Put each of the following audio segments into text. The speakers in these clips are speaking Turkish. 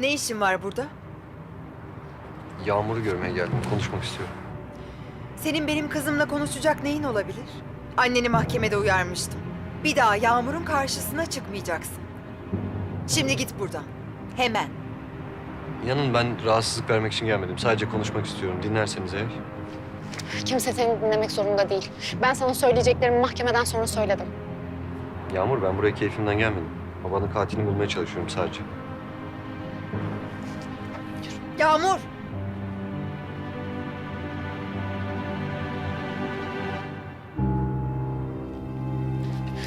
Ne işin var burada? Yağmur'u görmeye geldim. Konuşmak istiyorum. Senin benim kızımla konuşacak neyin olabilir? Anneni mahkemede uyarmıştım. Bir daha Yağmur'un karşısına çıkmayacaksın. Şimdi git buradan. Hemen. İnanın ben rahatsızlık vermek için gelmedim. Sadece konuşmak istiyorum. Dinlerseniz eğer. Kimse seni dinlemek zorunda değil. Ben sana söyleyeceklerimi mahkemeden sonra söyledim. Yağmur ben buraya keyfimden gelmedim. Babanın katilini bulmaya çalışıyorum sadece. Yağmur!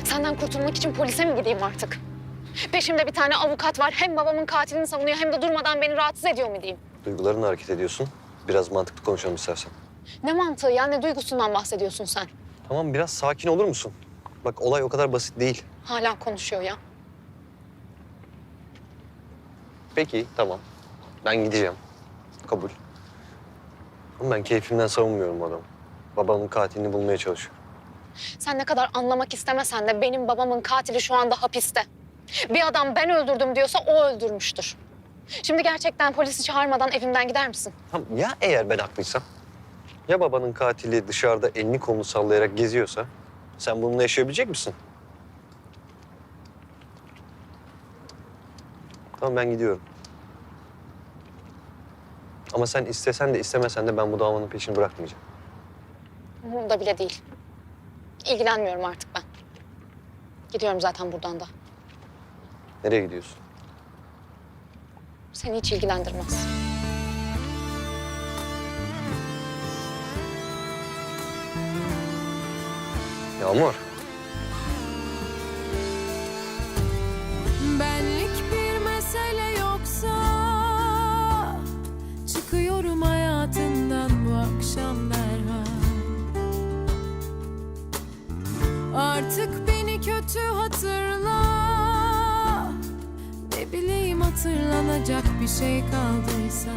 Senden kurtulmak için polise mi gideyim artık? Peşimde bir tane avukat var. Hem babamın katilini savunuyor hem de durmadan beni rahatsız ediyor mu diyeyim? Duygularınla hareket ediyorsun. Biraz mantıklı konuşalım istersen. Ne mantığı ya ne duygusundan bahsediyorsun sen? Tamam biraz sakin olur musun? Bak olay o kadar basit değil. Hala konuşuyor ya. Peki tamam. Ben gideceğim. Kabul. Ama ben keyfimden savunmuyorum adamı. Babamın katilini bulmaya çalışıyorum. Sen ne kadar anlamak istemesen de benim babamın katili şu anda hapiste. Bir adam ben öldürdüm diyorsa o öldürmüştür. Şimdi gerçekten polisi çağırmadan evimden gider misin? Tamam ya eğer ben haklıysam? Ya babanın katili dışarıda elini kolunu sallayarak geziyorsa? Sen bununla yaşayabilecek misin? Tamam ben gidiyorum. Ama sen istesen de istemesen de ben bu davanın peşini bırakmayacağım. Umurumda bile değil. İlgilenmiyorum artık ben. Gidiyorum zaten buradan da. Nereye gidiyorsun? Seni hiç ilgilendirmez. Yağmur. Kötü hatırla. Ne bileyim hatırlanacak bir şey kaldıysa